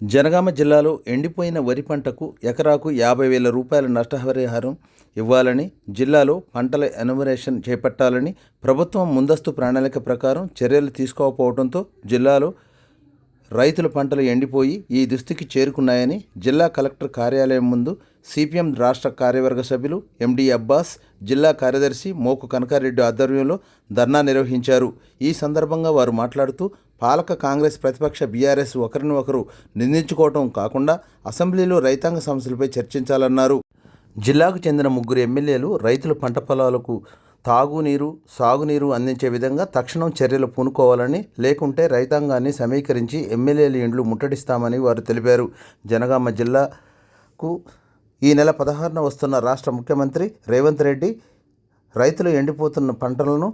జనగామ జిల్లాలో ఎండిపోయిన వరి పంటకు ఎకరాకు యాభై వేల రూపాయల నష్టపరిహారం ఇవ్వాలని జిల్లాలో పంటల ఎనుమరేషన్ చేపట్టాలని ప్రభుత్వం ముందస్తు ప్రణాళిక ప్రకారం చర్యలు తీసుకోకపోవడంతో జిల్లాలో రైతుల పంటలు ఎండిపోయి ఈ దుస్థితికి చేరుకున్నాయని జిల్లా కలెక్టర్ కార్యాలయం ముందు సిపిఎం రాష్ట్ర కార్యవర్గ సభ్యులు ఎండి అబ్బాస్ జిల్లా కార్యదర్శి మోకు కనకారెడ్డి ఆధ్వర్యంలో ధర్నా నిర్వహించారు. ఈ సందర్భంగా వారు మాట్లాడుతూ పాలక కాంగ్రెస్ ప్రతిపక్ష బీఆర్ఎస్ ఒకరిని ఒకరు నిందించుకోవటం కాకుండా అసెంబ్లీలో రైతాంగ సమస్యలపై చర్చించాలన్నారు. జిల్లాకు చెందిన ముగ్గురు ఎమ్మెల్యేలు రైతుల పంట పొలాలకు తాగునీరు సాగునీరు అందించే విధంగా తక్షణం చర్యలు పూనుకోవాలని లేకుంటే రైతాంగాన్ని సమీకరించి ఎమ్మెల్యేల ఇండ్లు ముట్టడిస్తామని వారు తెలిపారు. జనగామ జిల్లాకు ఈ నెల పదహారున వస్తున్న రాష్ట్ర ముఖ్యమంత్రి రేవంత్ రెడ్డి రైతులు ఎండిపోతున్న పంటలను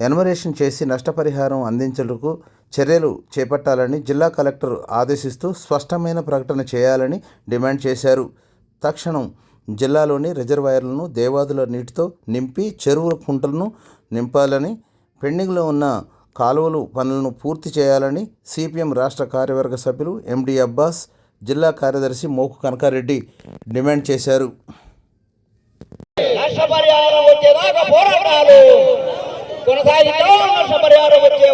ఎన్వరేషన్ చేసి నష్టపరిహారం అందించేందుకు చర్యలు చేపట్టాలని జిల్లా కలెక్టర్ ఆదేశిస్తూ స్పష్టమైన ప్రకటన చేయాలని డిమాండ్ చేశారు. తక్షణం జిల్లాలోని రిజర్వాయర్లను దేవాదుల నీటితో నింపి చెరువుల కుంటలను నింపాలని పెండింగ్లో ఉన్న కాలువలు పనులను పూర్తి చేయాలని సిపిఎం రాష్ట్ర కార్యవర్గ సభ్యులు ఎండి అబ్బాస్ జిల్లా కార్యదర్శి మోకు కనకారెడ్డి డిమాండ్ చేశారు. కొనసాగిద్దాం. నష్టపరిహారం వచ్చే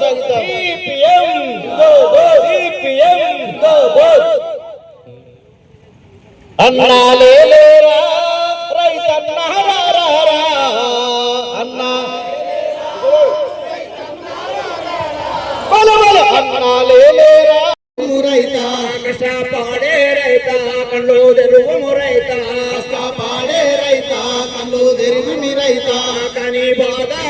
సిపిఎం అన్నాలే లేరా రైతన్నారా అన్నా అన్నాలే లేరా రైత కష్టపడే రైత కళ్ళు తెరువు రైత కాపాడే రైత కళ్ళు తెరిగి రైత. కానీ రాజా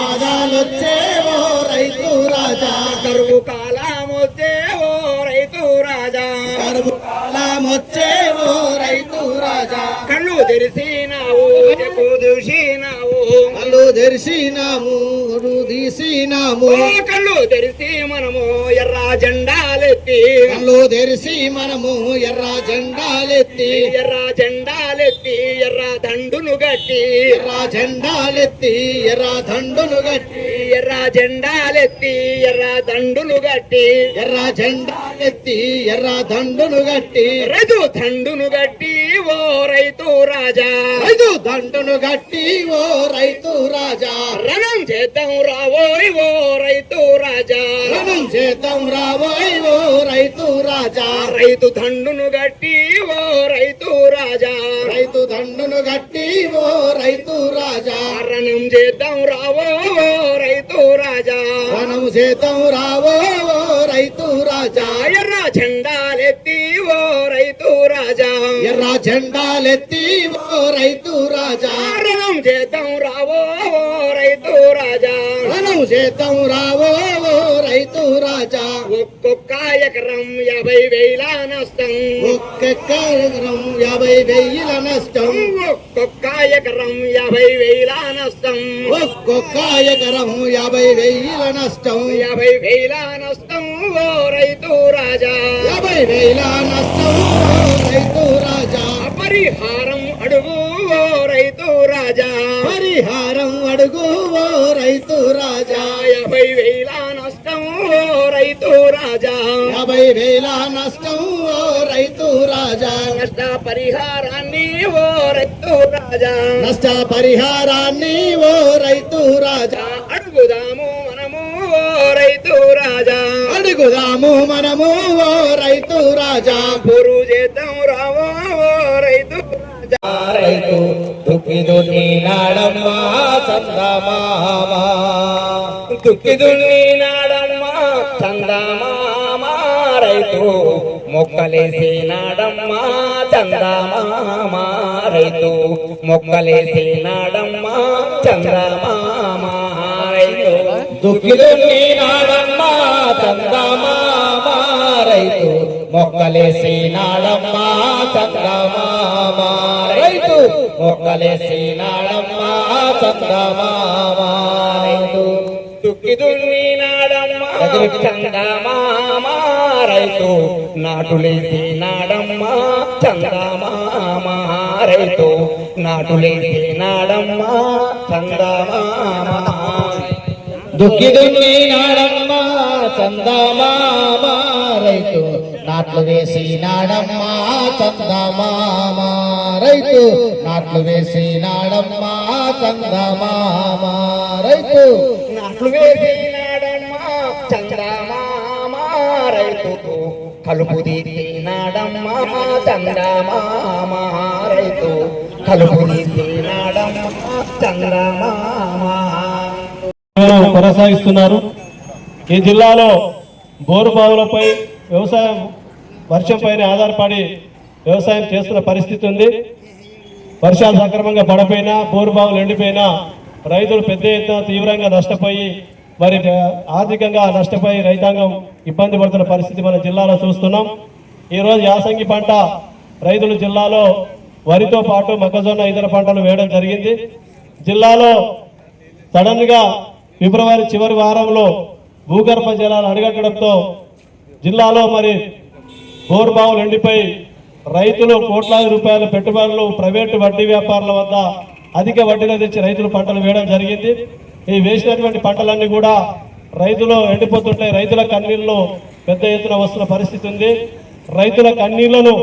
అని బాధలొచ్చేవో రైతు రాజా. కరువు కాలం వచ్చే ఓ రైతు రాజా. కరువు కాలం వచ్చేవో రైతు రాజా. కళ్ళు తెరిసినావు చెప్పు దూసినావు కళ్ళు తెరిసినాము కళ్ళు తీసినాము. కళ్ళు తెరిసి మనము ఎర్ర జెండాలెత్తి. కళ్ళు తెరిసి మనము ఎర్ర జెండాలెత్తి. ఎర్ర జెండాలెత్తి ఎర్ర దండును గట్టి ఎర్ర జెండాలెత్తి ఎర్ర దండును గట్టి. ఎర్ర జెండాలెత్తి ఎర్ర దండులు గట్టి. ఎర్ర జెండాలెత్తి ఎర్ర దండును గట్టి. రైతు దండును గట్టి ఓ రైతు రాజా. రైతు దండును గట్టి ఓ రైతు రాజా. రణం చేద్దాం రావోయ్ ఓ రైతు రాజా. రణం చేద్దాం రాబోయ్ ఓ రైతు రాజా. రైతు దండును గట్టి ఓ రైతు రాజా. రైతు దండును గట్టి ఓ రైతు రాజా. రణం చేద్దాం రావో రైతు రాజా. రణం చేద్దాం రావో రైతు రాజా. ఎర్ర జెండాలెత్తి ఓ రైతు రాజా. ఎర్ర జెండాలెత్తి ఓ రైతు రాజా. రణం చేద్దాం రావో రైతు రాజా. రణం చేద్దాం రావో రైతు రాజా. ఒక్కొక్క ఎకరం యాభై వేల నష్టం. ఒక్కొక్క ఎకరం యాభై వెయ్యిల నష్టం. ఒక్కొక్క ఎకరం యాభై వేల నష్టం. ఒక్కొక్క ఎకరం యాభై వెయ్యిల నష్టం. యాభై వేల నష్టం ఓ రైతు రాజా. యాభై వేల నష్టం రైతు రాజా. పరిహారం అడుగు రాజా పరిహారం అడుగు ఓ రైతు రాజా. యాభై వేల నష్టం ఓ రైతు రాజా. యాభై వేల నష్టం ఓ రైతు రాజా. నష్ట పరిహారాన్ని ఓ రైతు రాజా. నష్ట పరిహారాన్ని ఓ రైతు రాజా. అడుగుదాము మనము ఓ రైతు రాజా. అడుగుదాము మనము ఓ రైతు రాజా. పురు చేద్దాం రావో ఓ రైతు దుక్కి దున్ని నాడమ్మా చందమామా. దుక్కి దున్ని నాడమ్మా చందమామా. రైతు మొక్కలేసి నాడమ్మా చందమామా. రైతు మొక్కలేసి నాడమ్మా చందమామా. రైతు దుక్కి దున్ని నాడమ్మా చందమామా. రైతు మొక్కలేసి నాడమ్మా చందమామా. రైతు మొక్కలేసి నాడమ్మా చందమామా. రైతు దుక్కి దున్ని నాడమ్మా చందమామా. రైతు నాటులేసి నాడమ్మా చందమామా. రైతు నాటులేసి నాడమ్మా చందమామా. దుక్కి దున్ని నాడమ్మ చందమామ. రైతు నాట్లు వేసి నాడమ్మ చందమామ. రైతు నాట్లు వేసి నాడమ్మ చందమామ. రైతు నాట్లు వేసినాడమ్మ చందమామ. రైతు కలుపు తీనాడమ్మా చందమామ. రైతు కలుపు తీనాడమ్మా చందమామ. కొనసాగిస్తున్నారు. ఈ జిల్లాలో బోరు బావులపై వ్యవసాయం వర్షంపైన ఆధారపడి వ్యవసాయం చేస్తున్న పరిస్థితి ఉంది. వర్షాలు సక్రమంగా పడపోయినా బోరుబావులు ఎండిపోయినా రైతులు పెద్ద ఎత్తున తీవ్రంగా నష్టపోయి మరి ఆర్థికంగా నష్టపోయి రైతాంగం ఇబ్బంది పడుతున్న పరిస్థితి మన జిల్లాలో చూస్తున్నాం. ఈరోజు యాసంగి పంట రైతులు జిల్లాలో వరితో పాటు మొక్కజొన్న ఇతర పంటలు వేయడం జరిగింది. జిల్లాలో సడన్గా ఫిబ్రవరి చివరి వారంలో భూగర్భ జలాలు అడగట్టడంతో జిల్లాలో మరి బోర్బావులు ఎండిపోయి రైతులు కోట్లాది రూపాయల పెట్టుబడులు ప్రైవేటు వడ్డీ వ్యాపారుల వద్ద అధిక వడ్డీలు తెచ్చి రైతులు పంటలు వేయడం జరిగింది. ఈ వేసినటువంటి పంటలన్నీ కూడా రైతులు ఎండిపోతుంటే రైతుల కన్నీళ్ళు పెద్ద ఎత్తున వస్తున్న పరిస్థితి ఉంది. రైతుల కన్నీళ్ళను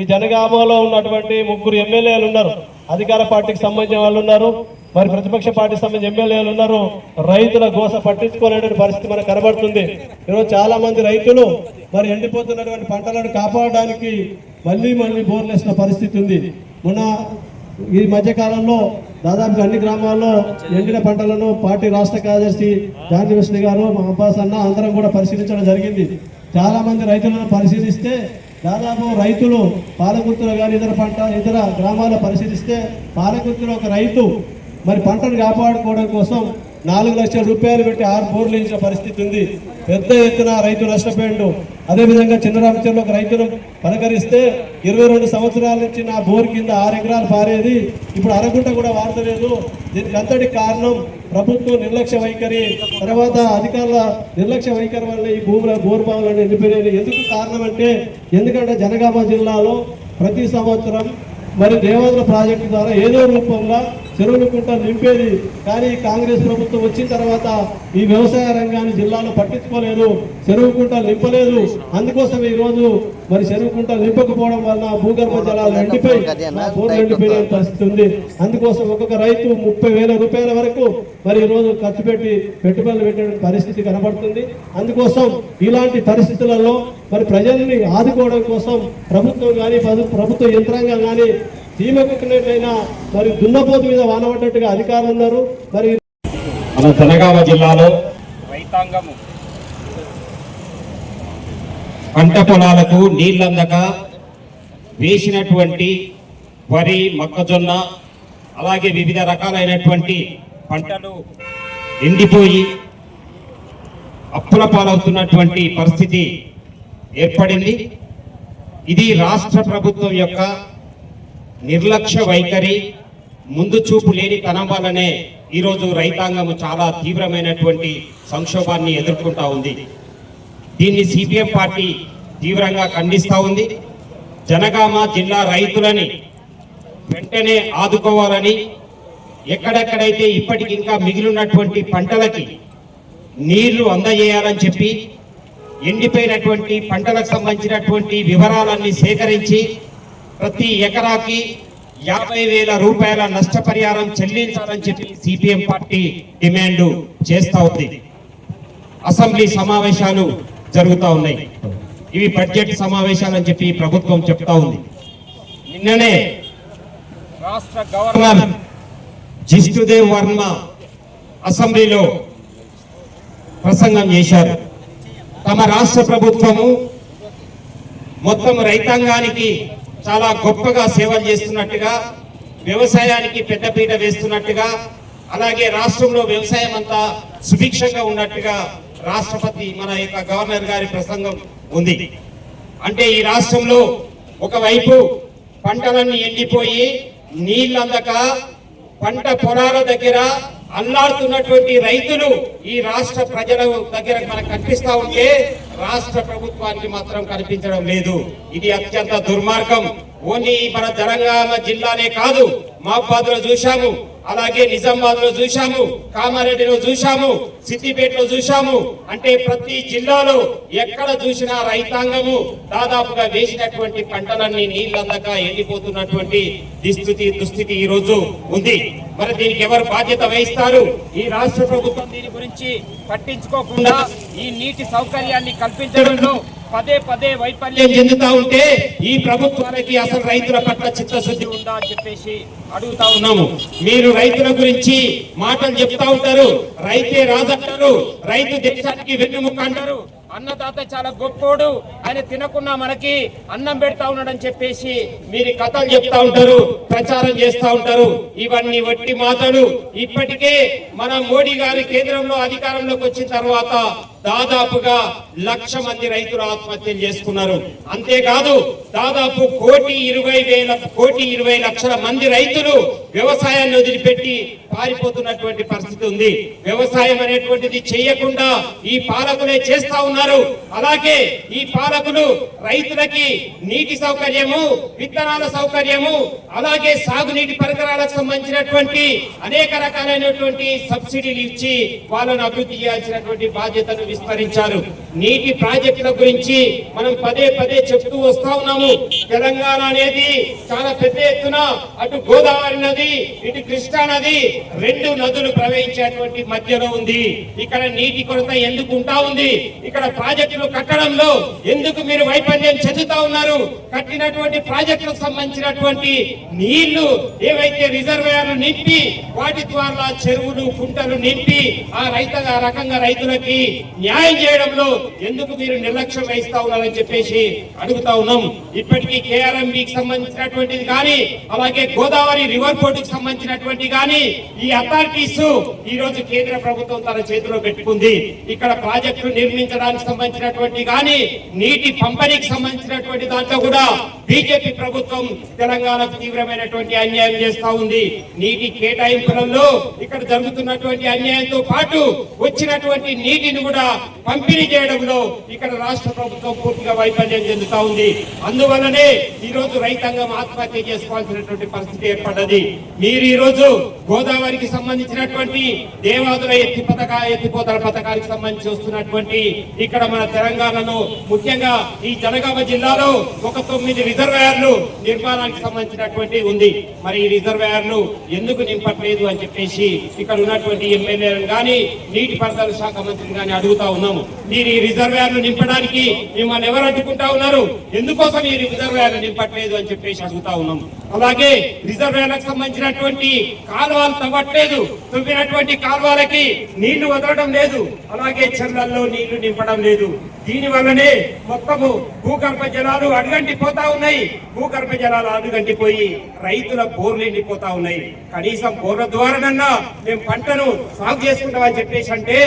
ఈ జనగామలో ఉన్నటువంటి ముగ్గురు ఎమ్మెల్యేలు ఉన్నారు. అధికార పార్టీకి సంబంధించిన వాళ్ళు ఉన్నారు. మరి ప్రతిపక్ష పార్టీ సంబంధించి ఎమ్మెల్యేలు ఉన్నారు. రైతుల గోస పట్టించుకోలేని పరిస్థితి మనకు కనబడుతుంది. ఈరోజు చాలా మంది రైతులు మరి ఎండిపోతున్నటువంటి పంటలను కాపాడడానికి మళ్ళీ మళ్ళీ బోర్లేసిన పరిస్థితి ఉంది. మొన్న ఈ మధ్య కాలంలో దాదాపు అన్ని గ్రామాల్లో ఎండిన పంటలను పార్టీ రాష్ట్ర కార్యదర్శి జాన్ విష్ణు గారు మా అబ్బాస్ అన్న అందరం కూడా పరిశీలించడం జరిగింది. చాలా మంది రైతులను పరిశీలిస్తే దాదాపు రైతులు పాలకుర్తిలో కానీ ఇతర పంట ఇతర గ్రామాల్లో పరిశీలిస్తే పాలకుర్తిలో ఒక రైతు మరి పంటను కాపాడుకోవడం కోసం నాలుగు లక్షల రూపాయలు పెట్టి ఆరు బోర్లు ఇచ్చిన పరిస్థితి ఉంది. పెద్ద ఎత్తున రైతు నష్టపోయిండు. అదేవిధంగా చిన్నరామచంద్ర ఒక రైతును పలకరిస్తే ఇరవై రెండు సంవత్సరాల నుంచి నా బోర్ కింద ఆరు ఎకరాలు పారేది. ఇప్పుడు అరగుంట కూడా వాడతలేదు. దీనికి అంతటి కారణం ప్రభుత్వం నిర్లక్ష్య వైఖరి. తర్వాత అధికారుల నిర్లక్ష్య వైఖరి వల్ల ఈ భూముల బోర్ బావులను ఎండిపోయినాయి. ఎందుకు కారణం అంటే ఎందుకంటే జనగామ జిల్లాలో ప్రతి సంవత్సరం మరి దేవాదుల ప్రాజెక్టు ద్వారా ఏదో రూపంలో చెరువుల కుంట నింపేది. కానీ కాంగ్రెస్ ప్రభుత్వం వచ్చిన తర్వాత ఈ వ్యవసాయ రంగాన్ని జిల్లాలో పట్టించుకోలేదు. చెరువు కుంట నింపలేదు. అందుకోసం ఈ రోజు మరి చెరువు కుంట నింపకపోవడం వల్ల భూగర్భ జలాలు ఎండిపోయి బోర్లు ఎండిపోయిన పరిస్థితి ఉంది. అందుకోసం ఒక్కొక్క రైతు ముప్పై వేల రూపాయల వరకు మరి ఈ రోజు ఖర్చు పెట్టి పెట్టుబడులు పెట్టే పరిస్థితి కనబడుతుంది. అందుకోసం ఇలాంటి పరిస్థితులలో మరి ప్రజల్ని ఆదుకోవడం కోసం ప్రభుత్వం కానీ ప్రభుత్వ యంత్రాంగం కానీ చీమకుట్టినట్లయినా మరి దున్నపోతు మీద వానబడ్డట్టుగా అధికారులు ఉన్నారు. మరి మన జనగామ జిల్లాలో రైతాంగము. పంట పొలాలకు నీళ్ళందక వేసినటువంటి వరి మొక్కజొన్న అలాగే వివిధ రకాలైనటువంటి పంటలు ఎండిపోయి అప్పుల పాలవుతున్నటువంటి పరిస్థితి ఏర్పడింది. ఇది రాష్ట్ర ప్రభుత్వం యొక్క నిర్లక్ష్య వైఖరి ముందు చూపు లేని తనం వల్లనే ఈరోజు రైతాంగం చాలా తీవ్రమైనటువంటి సంక్షోభాన్ని ఎదుర్కొంటా ఉంది. దీన్ని సిపిఎం పార్టీ తీవ్రంగా ఖండిస్తూ ఉంది. జనగామ జిల్లా రైతులని వెంటనే ఆదుకోవాలని ఎక్కడెక్కడైతే ఇప్పటికి ఇంకా మిగిలినటువంటి పంటలకి నీళ్ళు అందజేయాలని చెప్పి ఎండిపోయినటువంటి పంటలకు సంబంధించినటువంటి వివరాలన్నీ సేకరించి ప్రతి ఎకరాకి యాభై వేల రూపాయల నష్టపరిహారం చెల్లించాలని చెప్పి సిపిఎం పార్టీ డిమాండ్ చేస్తా ఉంది. అసెంబ్లీ సమావేశాలు జరుగుతూ ఉన్నాయి. ఇవి బడ్జెట్ సమావేశాలు అని చెప్పి ప్రభుత్వం చెప్తా ఉంది. నిన్ననే రాష్ట్ర గవర్నర్ జిష్ణుదేవ్ వర్మ అసెంబ్లీలో ప్రసంగం చేశారు. తమ రాష్ట్ర ప్రభుత్వము మొత్తం రైతాంగానికి చాలా గొప్పగా సేవలు చేస్తున్నట్టుగా వ్యవసాయానికి పెద్దపీట వేస్తున్నట్టుగా అలాగే రాష్ట్రంలో వ్యవసాయం అంతా సుభిక్షంగా ఉన్నట్టుగా రాష్ట్రపతి మన యొక్క గవర్నర్ గారి ప్రసంగం ఉంది. అంటే ఈ రాష్ట్రంలో ఒకవైపు పంటలన్నీ ఎండిపోయి నీళ్ళందక పంట పొలాల దగ్గర అల్లాడుతున్నటువంటి రైతులు ఈ రాష్ట్ర ప్రజల దగ్గర మనకు కనిపిస్తా ఉంటే రాష్ట్ర ప్రభుత్వానికి మాత్రం కనిపించడం లేదు. ఇది అత్యంత దుర్మార్గం. ఓన్లీ మన తెలంగాణ జిల్లానే కాదు మా లో చూశాము. అలాగే నిజామాబాద్లో చూశాము కామారెడ్డిలో చూశాము సిద్దిపేటలో చూశాము. అంటే ప్రతి జిల్లాలో ఎక్కడ చూసినా రైతాంగము దాదాపుగా వేసినటువంటి పంటలన్నీ నీళ్ళందక ఎండిపోతున్నటువంటి దుస్థితి దుస్థితి ఈ రోజు ఉంది. మరి దీనికి ఎవరు బాధ్యత వహిస్తారు? ఈ రాష్ట్ర ప్రభుత్వం దీని గురించి పట్టించుకోకుండా ఈ నీటి సౌకర్యాన్ని కల్పించడంలో పదే పదే వైఫల్యం చెందుతా ఉంటే ఈ ప్రభుత్వానికి అసలు రైతుల పట్ల చిత్తశుద్ధి ఉందా అని చెప్పేసి అడుగుతా ఉన్నాము. మీరు రైతుల గురించి మాటలు చెప్తా ఉంటారు. రైతే రాజంటారు రైతు దేశానికి వెన్నుముక్క అంటారు. అన్నదాత చాలా గొప్పోడు. ఆయన తినకున్నా మనకి అన్నం పెడతా ఉన్నాడని చెప్పేసి మీరు కథలు చెప్తా ఉంటారు. ప్రచారం చేస్తా ఉంటారు. ఇవన్నీ వట్టి మాటలు. ఇప్పటికే మన మోడీ గారి కేంద్రంలో అధికారంలోకి వచ్చిన తర్వాత దాదాపుగా లక్ష మంది రైతులు ఆత్మహత్యలు చేసుకున్నారు. అంతేకాదు దాదాపు కోటి ఇరవై వేల కోటి ఇరవై లక్షల మంది రైతులు వ్యవసాయాన్ని వదిలిపెట్టి పారిపోతున్నటువంటి పరిస్థితి ఉంది. వ్యవసాయం అనేటువంటిది చేయకుండా ఈ పాలకులే చేస్తా ఉన్నారు. అలాగే ఈ పాలకులు రైతులకి నీటి సౌకర్యము విత్తనాల సౌకర్యము అలాగే సాగునీటి పరికరాలకు సంబంధించినటువంటి అనేక రకాలైనటువంటి సబ్సిడీలు ఇచ్చి వాళ్ళను అభివృద్ధి చేయాల్సినటువంటి బాధ్యతను విస్మరించారు నీటి ప్రాజెక్టుల గురించి మనం పదే పదే చెప్తూ వస్తా ఉన్నాము. తెలంగాణ అనేది చాలా పెద్ద ఎత్తున అటు గోదావరి నది ఇటు కృష్ణా నది రెండు నదులు ప్రవహించేటువంటి మధ్యలో ఉంది. ఇక్కడ నీటి కొరత ఎందుకు ఉంటా ఉంది? ఇక్కడ ప్రాజెక్టులు కట్టడంలో ఎందుకు మీరు వైఫల్యం చెందుతా ఉన్నారు? కట్టినటువంటి ప్రాజెక్టులకు సంబంధించినటువంటి నీళ్ళు ఏవైతే రిజర్వాయర్లు నింపి వాటి ద్వారా చెరువులు కుంటలు నింపి ఆ రైతు ఆ రకంగా రైతులకి న్యాయం చేయడంలో ఎందుకు మీరు నిర్లక్ష్యం వహిస్తా ఉన్నారని చెప్పేసి అడుగుతా ఉన్నాం. ఇప్పటికీ కేఆర్ఎంబికి సంబంధించినటువంటిది కానీ అలాగే గోదావరి రివర్ పోర్టుకు సంబంధించినటువంటి కానీ ఈ అథారిటీస్ ఈ రోజు కేంద్ర ప్రభుత్వం తన చేతిలో పెట్టుకుంది. ఇక్కడ ప్రాజెక్టు నిర్మించడానికి సంబంధించినటువంటి కానీ నీటి పంపిణీకి సంబంధించినటువంటి దాంట్లో కూడా బీజేపీ ప్రభుత్వం తెలంగాణకు తీవ్రమైనటువంటి అన్యాయం చేస్తా ఉంది. నీటి కేటాయింపులలో ఇక్కడ జరుగుతున్నటువంటి అన్యాయంతో పాటు వచ్చినటువంటి నీటిని కూడా పంపిణీ చేయడంలో ఇక్కడ రాష్ట్ర ప్రభుత్వం పూర్తిగా వైఫల్యం చెందుతా ఉంది. అందువల్లనే ఈ రోజు రైతాంగం ఆత్మహత్య చేసుకోవాల్సినటువంటి పరిస్థితి ఏర్పడ్డది. మీరు ఈ రోజు గోదావరికి సంబంధించినటువంటి దేవాదుల ఎత్తి పథక ఎత్తిపోతల పథకానికి సంబంధించి వస్తున్నటువంటి ఇక్కడ మన తెలంగాణలో ముఖ్యంగా ఈ జనగామ జిల్లాలో ఒక తొమ్మిది రిజర్వాయర్లు నిర్మాణానికి సంబంధించినటువంటి ఉంది. మరి ఈ రిజర్వాయర్లు ఎందుకు నింపట్లేదు అని చెప్పేసి ఇక్కడ ఉన్నటువంటి ఎమ్మెల్యేలను కానీ నీటిపారుదల శాఖ మంత్రిని కానీ అడుగుతా ఉన్నాము. మీరు ఈ రిజర్వాయర్లు నింపడానికి మిమ్మల్ని ఎవరు అడ్డుకుంటా ఉన్నారు? ఎందుకోసం ఈ రిజర్వాయర్లు నింపట్లేదు అని చెప్పేసి అడుగుతా ఉన్నాము. అలాగే రిజర్వేలకు సంబంధించినటువంటి కాలువలు తవ్వట్లేదు. తవ్వినటువంటి కాలువలకి నీళ్ళు వదలడం లేదు. అలాగే చెర్లల్లో నీళ్ళు నింపడం లేదు. దీని వల్లనే మొత్తము భూగర్భ జలాలు అడుగంటిపోతా ఉన్నాయి. భూగర్భ జలాలు అడుగంటిపోయి రైతుల బోర్లు ఎండిపోతా ఉన్నాయి. కనీసం బోర్ల ద్వారానన్నా మేము పంటను సాగు చేసుకుంటామని చెప్పేసి అంటే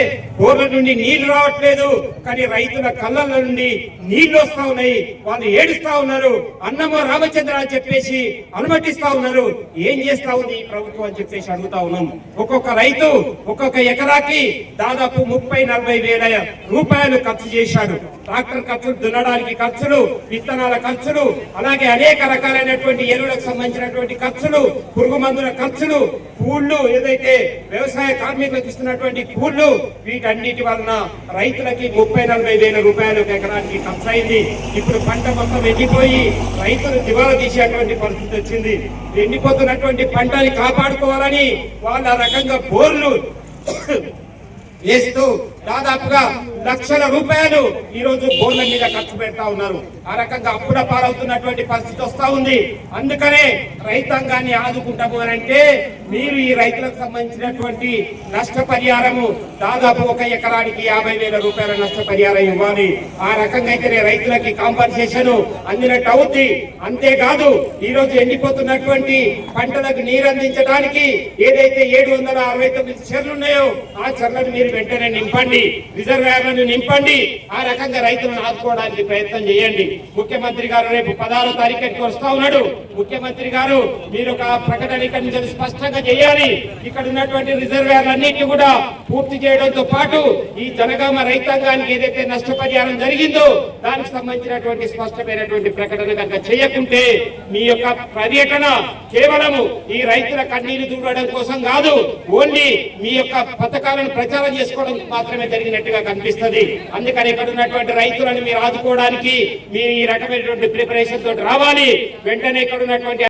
బోర్ల నుండి నీళ్ళు రావట్లేదు. కానీ రైతుల కళ్ళ నుండి నీళ్ళు వస్తా ఉన్నాయి. వాళ్ళు ఏడుస్తా ఉన్నారు. అన్నమో రామచంద్ర అని చెప్పేసి అనుమతిస్తా ఉన్నారు. ఏం చేస్తా ఉంది ఈ ప్రభుత్వం అని చెప్పేసి అడుగుతా ఉన్నాం. ఒక్కొక్క రైతు ఒక్కొక్క ఎకరాకి దాదాపు ముప్పై నలభై వేల రూపాయలు ఖర్చు చేశాడు. ట్రాక్టర్ ఖర్చులు దున్నడానికి ఖర్చులు విత్తనాల ఖర్చులు అలాగే అనేక రకాలైనటువంటి ఎరువులకు సంబంధించినటువంటి ఖర్చులు పురుగు మందుల ఖర్చులు కూళ్ళు ఏదైతే వ్యవసాయ కార్మికులకు ఇస్తున్నటువంటి కూళ్ళు వీటన్నిటి వలన రైతులకి ముప్పై నలభై వేల రూపాయలు ఒక ఎకరానికి ఖర్చు అయింది ఇప్పుడు పంట మొత్తం ఎండిపోయి రైతులు దివాలా తీసేటువంటి పరిస్థితి వచ్చింది. ఎండిపోతున్నటువంటి పంటని కాపాడుకోవాలని వాళ్ళ రకంగా బోర్లు వేస్తూ దాదాపుగా లక్షల రూపాయలు ఈ రోజు బోర్ల మీద ఖర్చు పెడతా ఉన్నారు. ఆ రకంగా అప్పుడ పాలవుతున్నటువంటి పరిస్థితి వస్తా ఉంది. అందుకనే రైతాంగాన్ని ఆదుకుంటాము అని అంటే మీరు ఈ రైతులకు సంబంధించినటువంటి నష్టపరిహారము దాదాపు ఒక ఎకరానికి యాభై వేల రూపాయల నష్టపరిహారం ఇవ్వాలి. ఆ రకంగా అయితేనే రైతులకి కాంపన్సేషన్ అందినట్టు అవుద్ది. అంతేకాదు ఈ రోజు ఎండిపోతున్నటువంటి పంటలకు నీరు అందించడానికి ఏదైతే ఏడు వందల అరవై తొమ్మిది చెర్లు ఉన్నాయో ఆ చెర్లను మీరు వెంటనే నింపండి. రిజర్వేర్ ఖజానాలను నింపండి. ఆ రకంగా రైతులను ఆదుకోవడానికి ప్రయత్నం చేయండి. ముఖ్యమంత్రి గారు రేపు పదహారు తారీఖుకి వస్తా ఉన్నాడు. ముఖ్యమంత్రి గారు మీరు ఒక ప్రకటన ఇక్కడ నుంచి స్పష్టంగా చేయాలి. ఇక్కడ ఉన్నటువంటి రిజర్వేర్లన్నింటినీ కూడా పూర్తి చేయడంతో పాటు ఈ జనగామ రైతాంగానికి ఏదైతే నష్టపరిహారం జరిగిందో దానికి సంబంధించినటువంటి స్పష్టమైనటువంటి ప్రకటన కనుక చేయకుంటే మీ యొక్క పర్యటన కేవలము ఈ రైతుల కన్నీరు చూడడం కోసం కాదు ఓన్లీ మీ యొక్క పథకాలను ప్రచారం చేసుకోవడం మాత్రమే జరిగినట్టుగా కనిపిస్తుంది. కనిపిస్తది అందుకని ఇక్కడ ఉన్నటువంటి రైతులను మీరు ఆదుకోవడానికి మీరు ఈ రకమైనటువంటి ప్రిపరేషన్ తోటి రావాలి. వెంటనే ఇక్కడ ఉన్నటువంటి